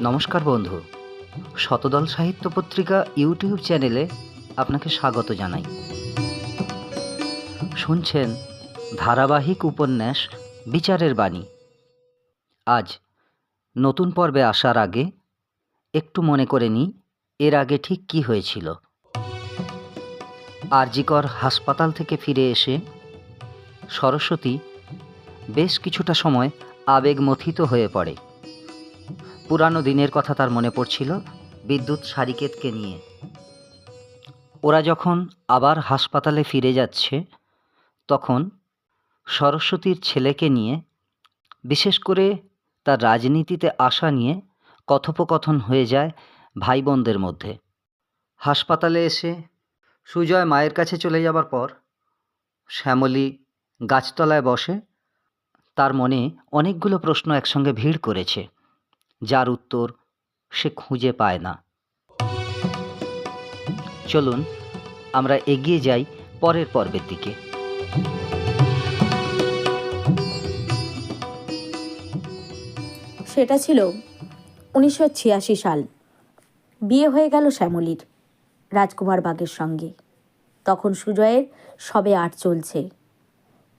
নমস্কার বন্ধু। শতদল সাহিত্য পত্রিকা ইউটিউব চ্যানেলে আপনাকে স্বাগত জানাই। শুনছেন ধারাবাহিক উপন্যাস বিচারের বাণী। আজ নতুন পর্বে আসার আগে একটু মনে করে নিই, এর আগে ঠিক কী হয়েছিল। আরজিকর হাসপাতাল থেকে ফিরে এসে সরস্বতী বেশ কিছুটা সময় আবেগমথিত হয়ে পড়ে। পুরানো দিনের কথা তার মনে পড়ছিল বিদ্যুৎ সারিকেতকে নিয়ে। ওরা যখন আবার হাসপাতালে ফিরে যাচ্ছে, তখন সরস্বতীর ছেলেকে নিয়ে, বিশেষ করে তার রাজনীতিতে আসা নিয়ে কথোপকথন হয়ে যায় ভাই বোনদের মধ্যে। হাসপাতালে এসে সুজয় মায়ের কাছে চলে যাবার পর, শ্যামলী গাছতলায় বসে, তার মনে অনেকগুলো প্রশ্ন একসঙ্গে ভিড় করেছে। যার উত্তর সে খুঁজে পায় না। চলুন, আমরা এগিয়ে যাই পরের পর্বের দিকে। সেটা ছিল উনিশশো ছিয়াশি সাল। বিয়ে হয়ে গেল শ্যামলীর, রাজকুমার বাগের সঙ্গে। তখন সুজয়ের সবে আট চলছে।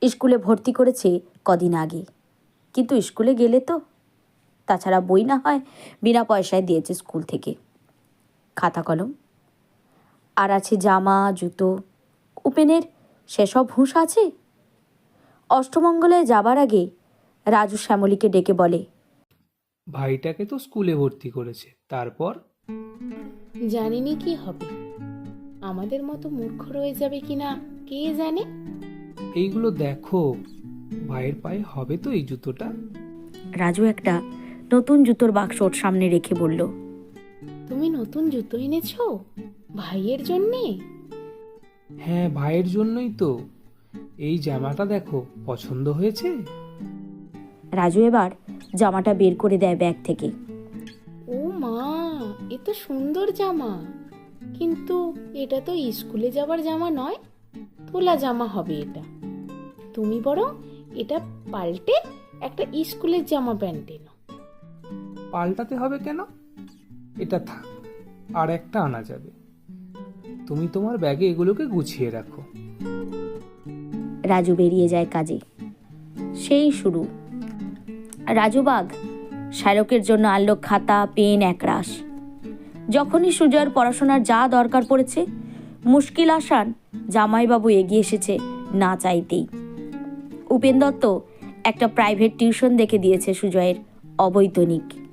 স্কুলে ভর্তি করেছে কদিন আগে। কিন্তু স্কুলে গেলে তো তাছাড়া বই না হয় বিনা পয়সায় দিয়েছে স্কুল থেকে। খাতা কলম আর আছে জামা জুতো। উপেনের সেসব হুঁশ আছে? অষ্টমঙ্গলে যাবার আগে রাজু শ্যামলীকে ডেকে বলে ভাইটাকে তো স্কুলে ভর্তি করেছে তারপর? জানিনি কি হবে। আমাদের মতো মূর্খ রয়ে যাবে কিনা কে জানে? এইগুলো দেখো ভাইয়ের পায়ে হবে তো এই জুতোটা? রাজু একটা নতুন জুতোর বাক্স ওর সামনে রেখে বলল তুমি নতুন জুতো এনেছো? ভাইয়ের জন্যে? হ্যাঁ ভাইয়ের জন্যই তো। এই জামাটা দেখো পছন্দ হয়েছে? রাজু এবার জামাটা বের করে দেয় ব্যাগ থেকে। ও মা এ তো সুন্দর জামা। কিন্তু এটা তো স্কুলে যাবার জামা নয় তোলা জামা হবে এটা। তুমি বরং এটা পাল্টে একটা স্কুলের জামা প্যান্ট এনো। পাল্টাতে হবে কেন? এটা থাক, আর একটা আনা যাবে। তুমি তোমার ব্যাগে এগুলোকে গুছিয়ে রাখো। রাজু বেরিয়ে যায় কাজে। সেই শুরু। রাজু বাগ শ্যালকের জন্য আনলো খাতা, পেন, একরাশ। যখনই সুজয়ের পড়াশোনার যা দরকার পড়েছে, মুশকিল আসান, জামাইবাবু এগিয়ে এসেছে না চাইতেই। উপেন দত্ত একটা প্রাইভেট টিউশন দেখে দিয়েছে সুজয়ের অবৈতনিক।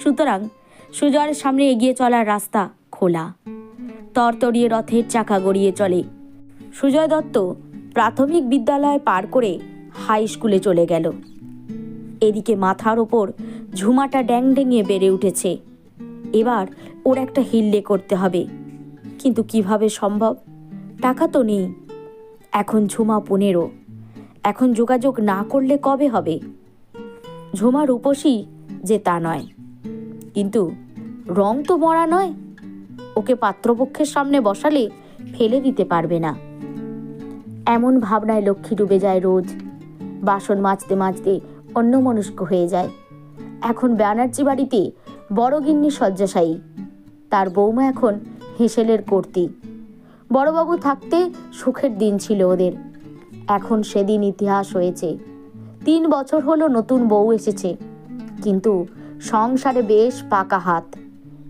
সুতরাং সুজয়ের সামনে এগিয়ে চলার রাস্তা খোলা। তরতরিয়ে রথের চাকা গড়িয়ে চলে। সুজয় দত্ত প্রাথমিক বিদ্যালয় পার করে হাই স্কুলে চলে গেল। এদিকে মাথার ওপর ঝুমাটা ড্যাং ডেঙিয়ে বেড়ে উঠেছে। এবার ওর একটা হিল্লে করতে হবে। কিন্তু কীভাবে সম্ভব? টাকা তো নেই। এখন ঝুমা পনেরো। এখন যোগাযোগ না করলে কবে হবে? ঝুমা রূপসী যে তা নয়। কিন্তু রং তো মরা নয়। ওকে পাত্রপক্ষের সামনে বসালে ফেলে দিতে পারবে না। এমন ভাবনায় লক্ষ্মী ডুবে যায় রোজ। বাসন মাজতে মাজতে অন্যমনস্ক হয়ে যায়। এখন ব্যানার্জি বাড়িতে বড় গিন্নি শয্যাশায়ী। তার বৌমা এখন হেসেলের কর্তি। বড়বাবু থাকতে সুখের দিন ছিল ওদের। এখন সেদিন ইতিহাস হয়েছে। তিন বছর হলো নতুন বউ এসেছে। কিন্তু সংসারে বেশ পাকা হাত।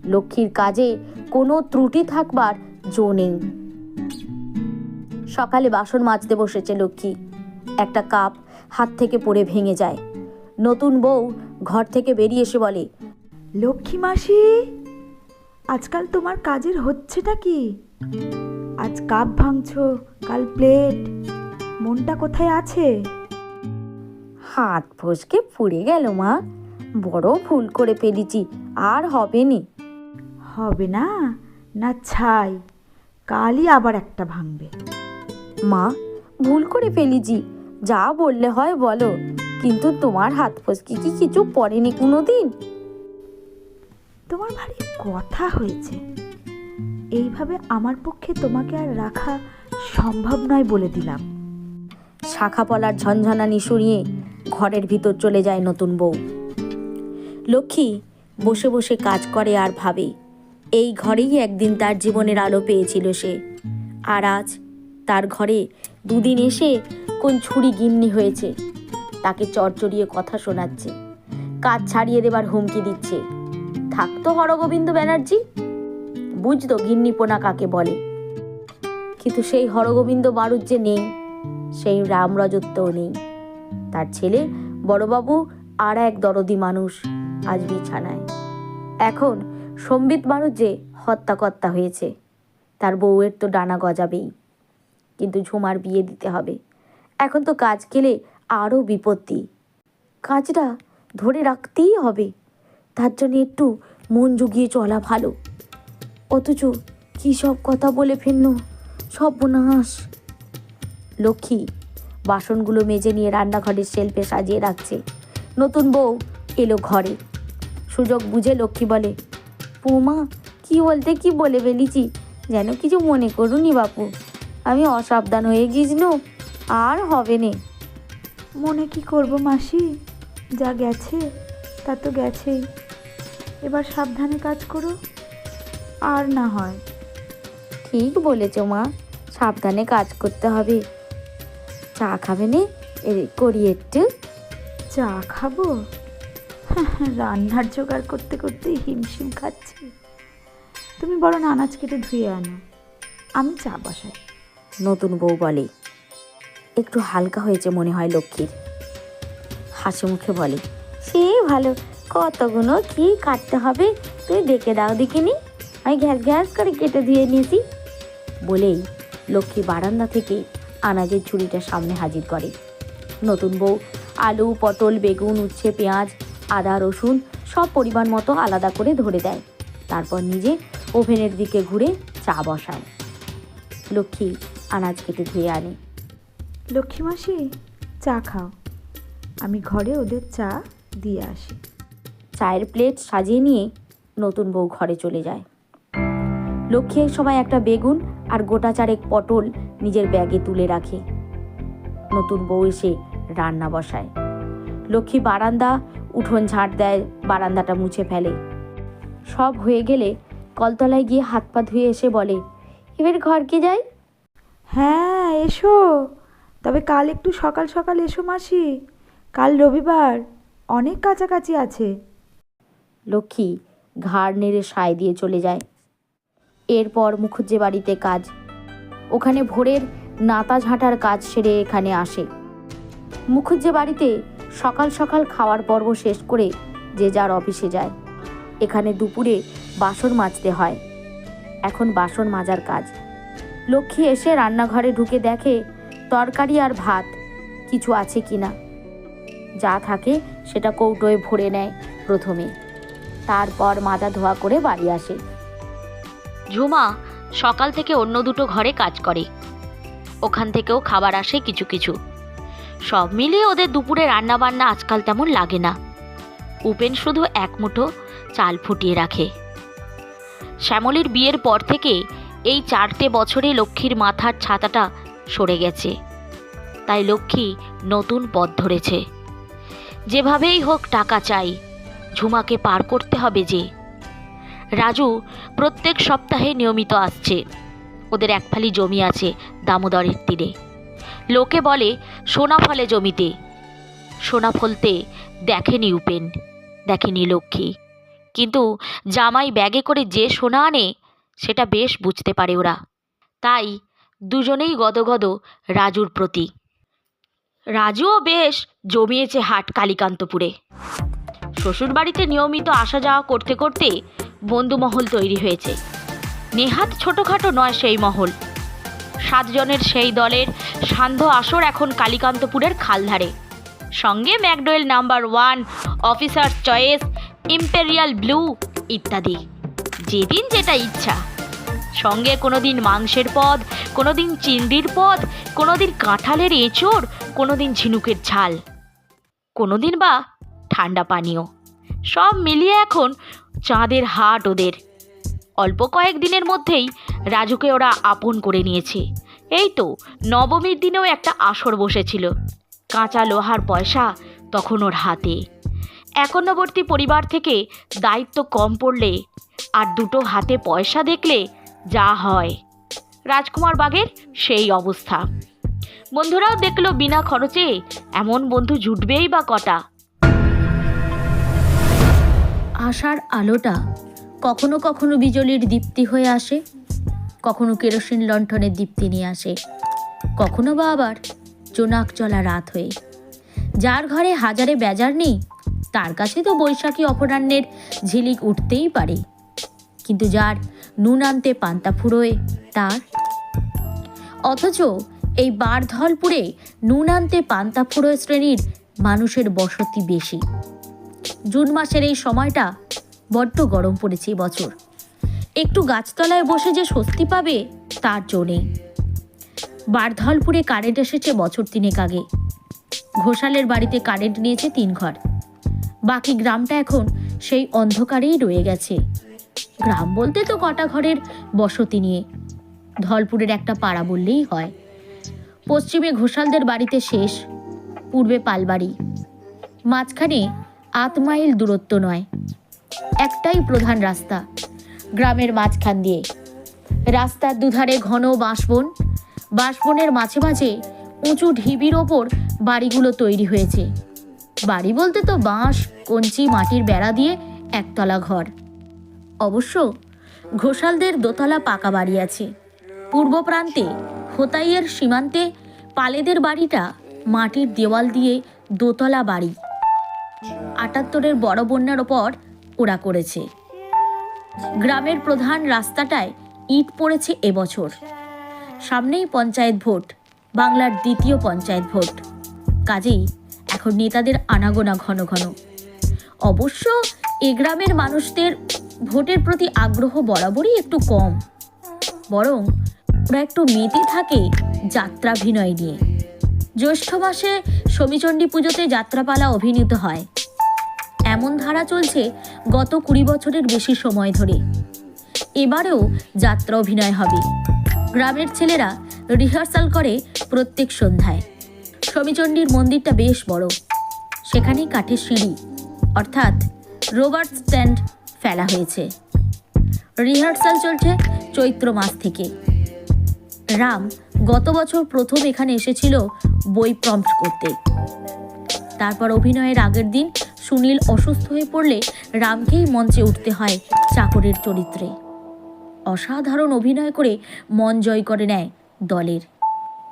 লক্ষ্মীর কাজে কোনো ত্রুটি থাকবার জো নেই। সকালে বাসন মাজতে বসেছে লক্ষ্মী। একটা কাপ হাত থেকে পড়ে ভেঙে যায়। নতুন বউ ঘর থেকে বেরিয়ে এসে বলে লক্ষ্মী মাসি আজকাল তোমার কাজের হচ্ছেটা কি? আজ কাপ ভাঙছো কাল প্লেট মনটা কোথায় আছে? হাত ফসকে পুড়ে গেল মা। বড় ভুল করে ফেলেছি আর হবে নি। হবে না? না ছাই কালই আবার একটা ভাঙবে। মা ভুল করে ফেলেছি যা বললে হয় বলো কিন্তু তোমার হাত ফসকে কি কিছু পড়েনি কোনো দিন তোমার ভারী কথা হয়েছে। এইভাবে আমার পক্ষে তোমাকে আর রাখা সম্ভব নয় বলে দিলাম। শাখা পলার ঝনঝনানি সরিয়ে ঘরের ভিতর চলে যায় নতুন বউ। লক্ষ্মী, বসে বসে কাজ করে আর ভাবে। এই ঘরেই একদিন তার জীবনের আলো পেয়েছিল সে। আর আজ তার ঘরে দুদিন এসে কোন ছুরি গিন্নি হয়েছে। তাকে চড়চড়িয়ে কথা শোনাচ্ছে। কাজ ছাড়িয়ে দেবার হুমকি দিচ্ছে। থাকতো হরগোবিন্দ ব্যানার্জি। বুঝতো গিন্নিপোনা কাকে বলে। কিন্তু সেই হরগোবিন্দ বাড়ুর যে নেই, সেই রামরাজত্বও নেই। তার ছেলে, বড়বাবু, আর এক দরদি মানুষ। আজ বিছানায়। এখন সম্বিত মানুষ যে হত্যাকর্তা হয়েছে, তার বউয়ের তো ডানা গজাবেই। কিন্তু ঝুমার বিয়ে দিতে হবে। এখন তো কাজ গেলে আরও বিপত্তি। কাজটা ধরে রাখতেই হবে। তার জন্য একটু মন জুগিয়ে চলা ভালো। অথচ কী সব কথা বলে ফেলল? সর্বনাশ। লক্ষ্মী বাসনগুলো মেজে নিয়ে রান্নাঘরের শেল্ফে সাজিয়ে রাখছে। নতুন বউ এলো ঘরে। সুযোগ বুঝে লক্ষ্মী বলে পুমা কি বলতে কি বলে ফেলেছি? যেন কিছু মনে করুনি বাপু। আমি অসাবধান হয়ে গিয়েছিল আর হবে নে। মনে কি করব মাসি? যা গেছে তা তো গেছেই। এবার সাবধানে কাজ করো আর না হয়। ঠিক বলেছ মা সাবধানে কাজ করতে হবে। চা খাবে নে? করি একটু। চা খাব? রান্নার জোগাড় করতে করতেই হিমশিম খাচ্ছি। তুমি বরং আনাজ কেটে ধুয়ে আনো। আমি চা বসাই। নতুন বউ বলে। একটু হালকা হয়েছে মনে হয় লক্ষ্মীর। হাসি মুখে বলে সে ভালো কতগুলো কি কাটতে হবে? তুই ডেকে দাও দেখিনি। আমি ঘ্যাস গ্যাস করে কেটে দিয়ে নিয়েছি। বলেই লক্ষ্মী বারান্দা থেকে আনাজের ঝুড়িটা সামনে হাজির করে। নতুন বউ আলু পটল বেগুন উচ্ছে পেঁয়াজ আদা রসুন সব পরিমাণ মতো আলাদা করে ধরে দেয়। তারপর নিজে ওভেনের দিকে ঘুরে চা বসায়। লক্ষ্মী আনাজ কেটে ধুয়ে আনে। লক্ষ্মী মাসি চা খাও। আমি ঘরে ওদের চা দিয়ে আসি। চায়ের প্লেট সাজিয়ে নিয়ে নতুন বউ ঘরে চলে যায়। লক্ষ্মী এই সময় একটা বেগুন আর গোটা চারেক পটল নিজের ব্যাগে তুলে রাখে। নতুন বউ এসে রান্না বসায়। লক্ষ্মী বারান্দা উঠোন ঝাড় দেয় বারান্দাটা মুছে ফেলে। সব হয়ে গেলে কলতলায় গিয়ে হাত পা ধুয়ে এসে বলে এবার ঘরকে যাই? হ্যাঁ এসো। তবে কাল একটু সকাল সকাল এসো মাসি। কাল রবিবার। অনেক কাছাকাছি আছে। লক্ষ্মী ঘাড় নেড়ে সায় দিয়ে চলে যায়। এরপর মুখুজ্জে বাড়িতে কাজ। ওখানে ভোরের নাতা ঝাঁটার কাজ সেরে এখানে আসে। মুখুজ্জে বাড়িতে সকাল সকাল খাওয়ার পর্ব শেষ করে যে যার অফিসে যায়। এখানে দুপুরে বাসন মাজতে হয়। এখন বাসন মাজার কাজ। লক্ষ্মী এসে রান্নাঘরে ঢুকে দেখে তরকারি আর ভাত কিছু আছে কি না যা থাকে সেটা কৌটোয় ভরে নেয় প্রথমে। তারপর মাজা ধোয়া করে বাড়ি আসে। ঝুমা, সকাল থেকে অন্য দুটো ঘরে কাজ করে। ওখান থেকেও খাবার আসে কিছু কিছু। সব মিলিয়ে ওদের দুপুরে রান্না বান্না আজকাল তেমন লাগে না। উপেন শুধু এক মুঠো চাল ফুটিয়ে রাখে। শ্যামলীর বিয়ের পর থেকে এই চারটে বছরে লক্ষ্মীর মাথার ছাতাটা সরে গেছে। তাই লক্ষ্মী নতুন পথ ধরেছে। যেভাবেই হোক টাকা চাই, ঝুমাকে পার করতে হবে যে। রাজু প্রত্যেক সপ্তাহে নিয়মিত আসছে। ওদের একফালি জমি আছে দামোদরের তীরে। লোকে বলে, সোনা ফলে জমিতে। সোনা ফলতে দেখেনি উপেন, দেখেনি লক্ষ্মী। কিন্তু জামাই ব্যাগে করে যে সোনা আনে, সেটা বেশ বুঝতে পারে ওরা। তাই দুজনেই গদগদ রাজুর প্রতি। রাজুও বেশ জমিয়েছে হাট কালীকান্তপুরে। শ্বশুরবাড়িতে নিয়মিত আসা যাওয়া করতে করতে বন্ধুমহল তৈরি হয়েছে। নেহাত ছোটোখাটো নয় সেই মহল। সাতজনের সেই দলের সান্ধ্য আসর এখন কালীকান্তপুরের খালধারে। সঙ্গে McDowell number one, Officer Choice, Imperial Blue ইত্যাদি। যেদিন যেটা ইচ্ছা। সঙ্গে কোনোদিন মাংসের পদ, কোনোদিন চিংড়ির পদ, কোনোদিন কাঁঠালের এঁচড়, কোনোদিন ঝিনুকের ঝাল। কোনোদিন বা ঠান্ডা পানীয়। সব মিলিয়ে এখন চাঁদের হাট ওদের। অল্প কয়েক দিনের মধ্যেই রাজুকে ওরা আপন করে নিয়েছে। এই তো নবমীর দিনেও একটা আসর বসেছিল। কাঁচা লোহার পয়সা তখন ওর হাতে। একন্নবর্তী পরিবার থেকে দায়িত্ব কম পড়লে আর দুটো হাতে পয়সা দেখলে যা হয়। রাজকুমার বাগের সেই অবস্থা। বন্ধুরাও দেখল বিনা খরচে এমন বন্ধু জুটবেই বা কটা। আশার আলোটা কখনো কখনো বিজলির দীপ্তি হয়ে আসে, কখনো কেরোসিন লণ্ঠনের দীপ্তি নিয়ে আসে, কখনো বা আবার জোনাক চলা রাত হয়ে। যার ঘরে হাজারে বেজার নেই, তার কাছে তো বৈশাখী অপরাহ্নের ঝিলিক উঠতেই পারে। কিন্তু যার নুন আনতে পান্তা ফুরোয়, তার? অথচ এই বারধলপুরে নুন আনতে পান্তা ফুরোয় শ্রেণির মানুষের বসতি বেশি। জুন মাসের এই সময়টা বড্ড গরম পড়েছে বছর। একটু গাছতলায় বসে যে স্বস্তি পাবে, তার জো নেই। বারধলপুরে কারেন্ট এসেছে বছর তিনেক আগে। ঘোষালের বাড়িতে কারেন্ট নিয়েছে তিন ঘর। বাকি গ্রামটা এখন সেই অন্ধকারেই রয়ে গেছে। গ্রাম বলতে তো কটা ঘরের বসতি নিয়ে। ধলপুরের একটা পাড়া বললেই হয়। পশ্চিমে ঘোষালদের বাড়িতে শেষ, পূর্বে পালবাড়ি। মাঝখানে আট মাইল দূরত্ব নয়। একটাই প্রধান রাস্তা, গ্রামের মাঝখান দিয়ে। রাস্তার দুধারে ঘন বাঁশবন, বাঁশবনের মাঝে মাঝে উঁচু ঢিবির ওপর বাড়িগুলো তৈরি হয়েছে। বাড়ি বলতে তো বাঁশ, কঞ্চি, মাটির বেড়া দিয়ে একতলা ঘর। অবশ্য ঘোষালদের দোতলা পাকা বাড়ি আছে। পূর্ব প্রান্তে, হোতাইয়ের সীমান্তে পালেদের বাড়িটা মাটির দেওয়াল দিয়ে দোতলা বাড়ি। আটাত্তরের বড় বন্যার ওপর ওরা করেছে। গ্রামের প্রধান রাস্তাটায় ইট পড়েছে এবছর। সামনেই পঞ্চায়েত ভোট, বাংলার দ্বিতীয় পঞ্চায়েত ভোট। কাজেই এখন নেতাদের আনাগোনা ঘন ঘন। অবশ্য এ গ্রামের মানুষদের ভোটের প্রতি আগ্রহ বরাবরই একটু কম। বরং ওরা একটু মেতে থাকে যাত্রাভিনয় নিয়ে। জ্যৈষ্ঠ মাসে সমীচণ্ডী পুজোতে যাত্রাপালা অভিনীত হয়। এমন ধারা চলছে গত কুড়ি বছরের বেশি সময় ধরে। এবারেও যাত্রা অভিনয় হবে। গ্রামের ছেলেরা রিহার্সাল করে প্রত্যেক সন্ধ্যায়। সমীচণ্ডীর মন্দিরটা বেশ বড়। সেখানেই কাঠের সিঁড়ি, অর্থাৎ রোবার্ট স্ট্যান্ড ফেলা হয়েছে। রিহার্সাল চলছে চৈত্র মাস থেকে। রাম গত বছর প্রথম এখানে এসেছিল বই প্রম্পট করতে। তারপর অভিনয়ের আগের দিন সুনীল অসুস্থ হয়ে পড়লে রামকেই মঞ্চে উঠতে হয় চাকরের চরিত্রে। অসাধারণ অভিনয় করে মন জয় করে নেয় দলের।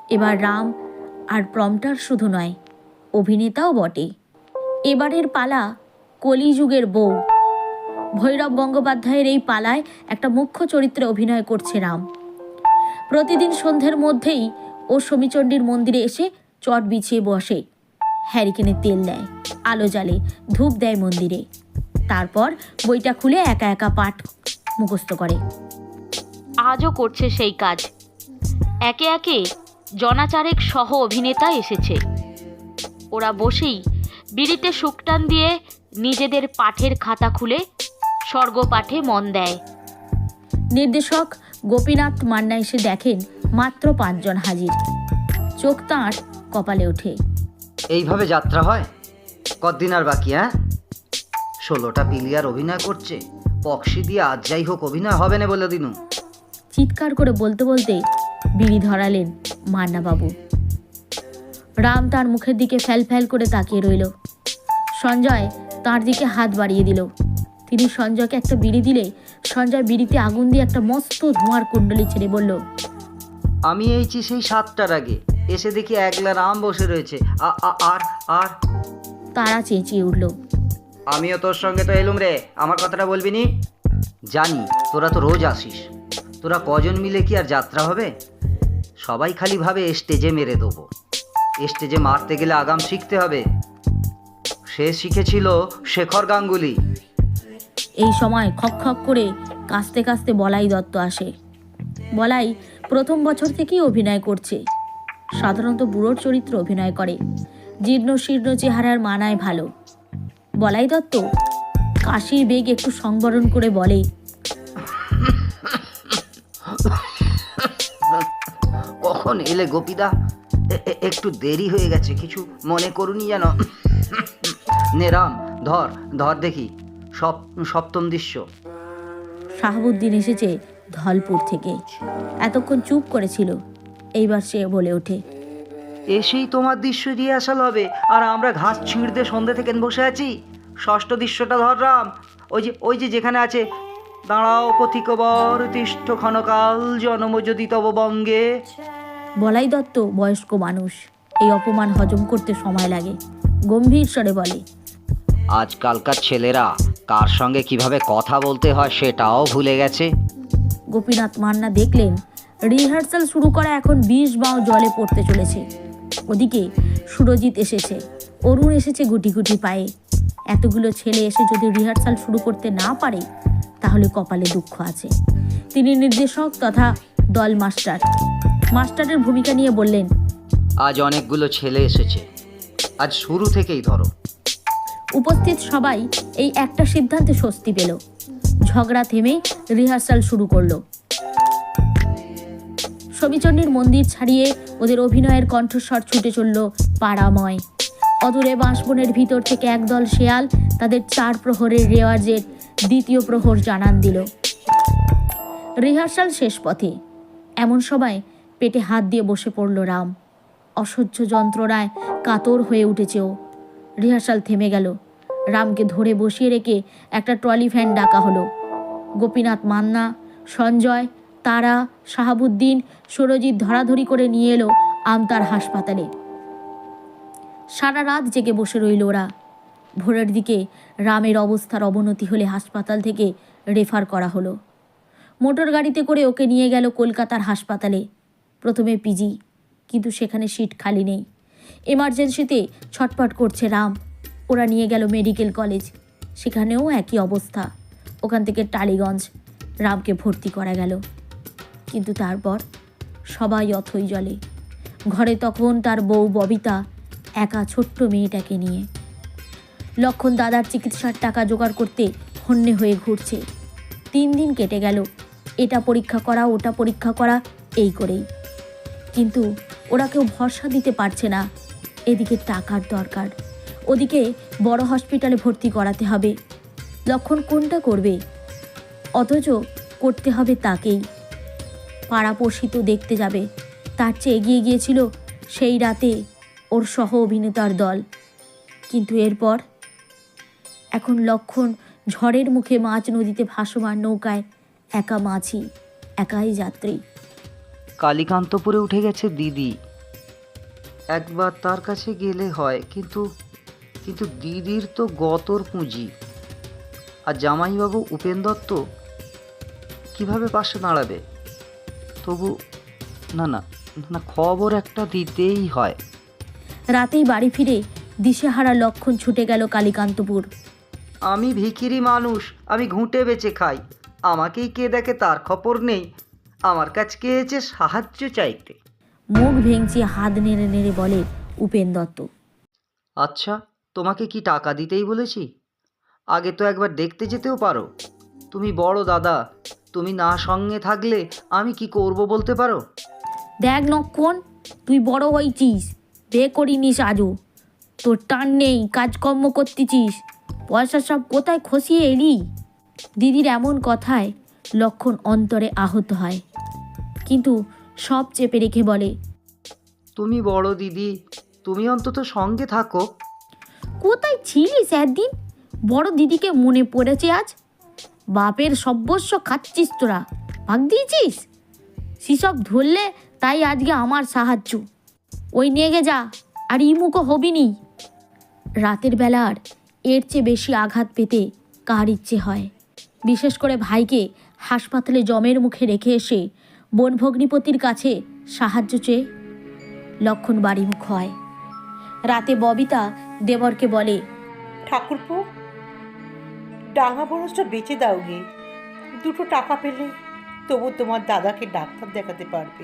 এবার রাম আর প্রম্পটার শুধু নয়, অভিনেতাও বটে। এবারের পালা কলিযুগের বউ। ভৈরব গঙ্গোপাধ্যায়ের এই পালায় একটা মুখ্য চরিত্রে অভিনয় করছে রাম। প্রতিদিন সন্ধ্যের মধ্যেই ও সমীচণ্ডীর মন্দিরে এসে চট বিছিয়ে বসে। হ্যারিকেনে তেল দেয় আলো জ্বালে ধূপ দেয় মন্দিরে। তারপর বইটা খুলে একা একা পাঠ মুখস্থ করে। আজও করছে সেই কাজ। একে একে জনাচারেক সহ অভিনেতা এসেছে। ওরা বসেই বিড়িতে শুকটান দিয়ে নিজেদের পাঠের খাতা খুলে স্বর্গপাঠে মন দেয়। নির্দেশক গোপীনাথ মান্না এসে দেখেন মাত্র পাঁচজন হাজির। চোখ তাঁর কপালে ওঠে। এইভাবে যাত্রা হয়? কতদিন আর বাকি হ্যাঁ? ষোলোটা পিলিয়ার অভিনয় করছে। পক্সি দিয়ে আজ যাই হোক অভিনয় হবে না বলে দিনু। চিৎকার করে বলতে বলতে বিড়ি ধরালেন মান্নাবাবু। রাম তার মুখের দিকে ফ্যাল ফ্যাল করে তাকিয়ে রইল। সঞ্জয় তার দিকে হাত বাড়িয়ে দিল। তিনি সঞ্জয়কে একটা বিড়ি দিলে সঞ্জয় বিড়িতে আগুন দিয়ে একটা মস্ত ধোঁয়ার কুণ্ডলি ছেড়ে বলল আমি এইছি সেই সাতটার আগে। এসে দেখি একলা রাম বসে রয়েছে। আ- আ- আর আর। তারা চেঁচিয়ে উঠল। আমিও তোর সঙ্গে তো এলুম রে আমার কথাটা বলবি নি? জানি তোরা তো রোজ আসিস। তোরা কজন মিলে কি আর যাত্রা হবে? সবাই খালি ভাবে স্টেজে মেরে দেবো। স্টেজে মারতে গেলে আগাম শিখতে হবে। সে শিখেছিল শেখর গাঙ্গুলি। এই সময় খক খক করে কাস্তে কাস্তে বলাই দত্ত আসে। বলাই প্রথম বছর থেকেই অভিনয় করছে। সাধারণত বুড়োর চরিত্র অভিনয় করে। জীর্ণ শীর্ণ চেহারার মানায় ভালো। বলাই দত্ত কাশির বেগ একটু সংবরণ করে বলে কখন এলে গোপীদা? একটু দেরি হয়ে গেছে কিছু মনে করুনি যেন। নেরাম ধর ধর দেখি সপ সপ্তম দৃশ্য। শাহাবুদ্দিন এসেছে ধলপুর থেকে। এতক্ষণ চুপ করেছিল। এইবার সে বলে ওঠে। এসেই তোমার দৃশ্য দিয়ে রিহার্সাল হবে আর আমরা ঘাস ছিঁড়তে সন্ধ্যে থেকে বসে আছি। ষষ্ঠ দৃশ্যটা ধর রাম ওই যে ওই যে যেখানে আছে দাঁড়াও পথিকবর তিষ্ঠ ক্ষণকাল জনম যদি তব বঙ্গে। বলাই দত্ত বয়স্ক মানুষ এই অপমান হজম করতে সময় লাগে গম্ভীর স্বরে বলে। আজকালকার ছেলেরা কার সঙ্গে কীভাবে কথা বলতে হয় সেটাও ভুলে গেছে। গোপীনাথ মান্না দেখলেন রিহার্সাল শুরু করা এখন বিষ বাও জলে পড়তে চলেছে। ওদিকে সুরজিৎ এসেছে। অরুণ এসেছে গুটি গুটি পায়ে। এতগুলো ছেলে এসে যদি রিহার্সাল শুরু করতে না পারে তাহলে কপালে দুঃখ আছে। তিনি নির্দেশক তথা দল মাস্টার। মাস্টারের ভূমিকা নিয়ে বললেন আজ অনেকগুলো ছেলে এসেছে। আজ শুরু থেকেই ধরো। উপস্থিত সবাই এই একটা সিদ্ধান্তে স্বস্তি পেল। ঝগড়া থেমে রিহার্সাল শুরু করল। ছবিচণ্ডীর মন্দির ছাড়িয়ে ওদের অভিনয়ের কণ্ঠস্বর ছুটে চলল পাড়াময়। অদূরে বাঁশবনের ভিতর থেকে একদল শেয়াল তাদের চার প্রহরের রেওয়াজের দ্বিতীয় প্রহর জানান দিল। রিহার্সাল শেষ পথে। এমন সময় পেটে হাত দিয়ে বসে পড়ল রাম। অসহ্য যন্ত্রণায় কাতর হয়ে উঠেছে ও। রিহার্সাল থেমে গেল। রামকে ধরে বসিয়ে রেখে একটা ট্রলি ভ্যান ডাকা হলো। গোপীনাথ মান্না, সঞ্জয় তারা শাহাবুদ্দিন, সুরজিৎ ধরাধরি করে নিয়ে এলো আমতার হাসপাতালে। সারা রাত জেগে বসে রইল ওরা। ভোরের দিকে রামের অবস্থার অবনতি হলে হাসপাতাল থেকে রেফার করা হলো। মোটর গাড়িতে করে ওকে নিয়ে গেল কলকাতার হাসপাতালে। প্রথমে পিজি, কিন্তু সেখানে সিট খালি নেই। এমার্জেন্সিতে ছটপট করছে রাম। ওরা নিয়ে গেল মেডিকেল কলেজ। সেখানেও একই অবস্থা। ওখান থেকে টালিগঞ্জ রামকে ভর্তি করা গেল। কিন্তু তারপর সবাই অথই জলে। ঘরে তখন তার বউ ববিতা, একা ছোট্ট মেয়েটাকে নিয়ে। লক্ষণ দাদার চিকিৎসার টাকা জোগাড় করতে হন্যে হয়ে ঘুরছে। তিন দিন কেটে গেল। এটা পরীক্ষা করা, ওটা পরীক্ষা করা, এই করেই। কিন্তু ওরা কেউ ভরসা দিতে পারছে না। এদিকে টাকার দরকার। ওদিকে বড় হসপিটালে ভর্তি করাতে হবে। লক্ষণ কোনটা করবে? অথচ করতে হবে তাকেই। পাড়াপড়শি তো দেখতে যাবে। তার চেয়ে এগিয়ে গিয়েছিল সেই রাতে ওর সহ অভিনেতার দল। কিন্তু এরপর এখন লক্ষণ ঝড়ের মুখে মাছ নদীতে ভাসমান নৌকায় একা মাছি, একাই যাত্রী। কালীকান্তপুরে উঠে গেছে দিদি। একবার তার কাছে গেলে হয়, কিন্তু কিন্তু দিদির তো গতর পুঁজি। আর জামাইবাবু উপেন দত্ত কীভাবে পাশে দাঁড়াবে? তবু না না না খবর একটা দিতেই হয়। রাতেই বাড়ি ফিরে দিশেহারা লক্ষণ ছুটে গেল কালীকান্তপুর। আমি ভিখিরি মানুষ আমি ঘুঁটে বেচে খাই। আমাকেই কে দেখে তার খবর নেই। আমার কাছে কে এসে সাহায্য চাইতে? মুখ ভেঙচি হাত নেড়ে নেড়ে বলে উপেন দত্ত। আচ্ছা তোমাকে কি টাকা দিতেই বলেছি? আগে তো একবার দেখতে যেতেও পারো। তুমি বড় দাদা তুমি না সঙ্গে থাকলে আমি কি করব বলতে পারো? দেখ নক্ষণ তুই বড় হয়েছিস বে করিনিস আজও তোর টান নেই কাজকর্ম করতেছিস। পয়সা সব কোথায় খসিয়ে এলি? দিদির এমন কথায় লক্ষণ অন্তরে আহত হয়। কিন্তু সব চেপে রেখে বলে তুমি বড় দিদি তুমি অন্তত সঙ্গে থাকো। কোথায় ছিলিস একদিন? বড় দিদিকে মনে পড়েছে আজ? বাপের সর্বস্ব খাচ্ছিস তোরা। ভাগ দিয়েছিস? শিশক ধরলে তাই আজকে আমার সাহায্য। ওই নিয়ে গে যা, আর ইমুখো হবিনি রাতের বেলার এর চেয়ে বেশি আঘাত পেতে কার ইচ্ছে হয়? বিশেষ করে ভাইকে হাসপাতালে জমের মুখে রেখে এসে বন ভগ্নিপতির কাছে সাহায্য চেয়ে লক্ষণ বাড়িমুখ হয়। রাতে ববিতা দেবরকে বলে, ঠাকুরপো ডাঙা বরসটা বেঁচে দাও গে। দুটো টাকা পেলে তবু তোমার দাদাকে ডাক্তার দেখাতে পারবে।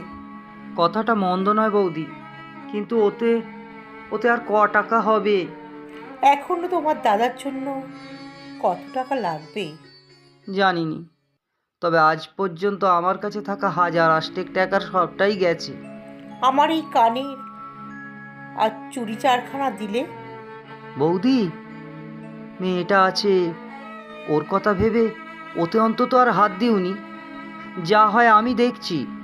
কথাটা মন্দ নয় বৌদি কিন্তু ওতে ওতে আর ক টাকা হবে? এখনও তোমার দাদার জন্য কত টাকা লাগবে? জানিনি। তবে আজ পর্যন্ত আমার কাছে থাকা হাজার আষ্টেক টাকার সবটাই গেছে। আমার এই কানের আর চুরি চারখানা দিলে? বৌদি মেয়েটা আছে ওর কথা ভেবে ওতে অন্তত আর হাত দিওনি। যা হয় আমি দেখছি।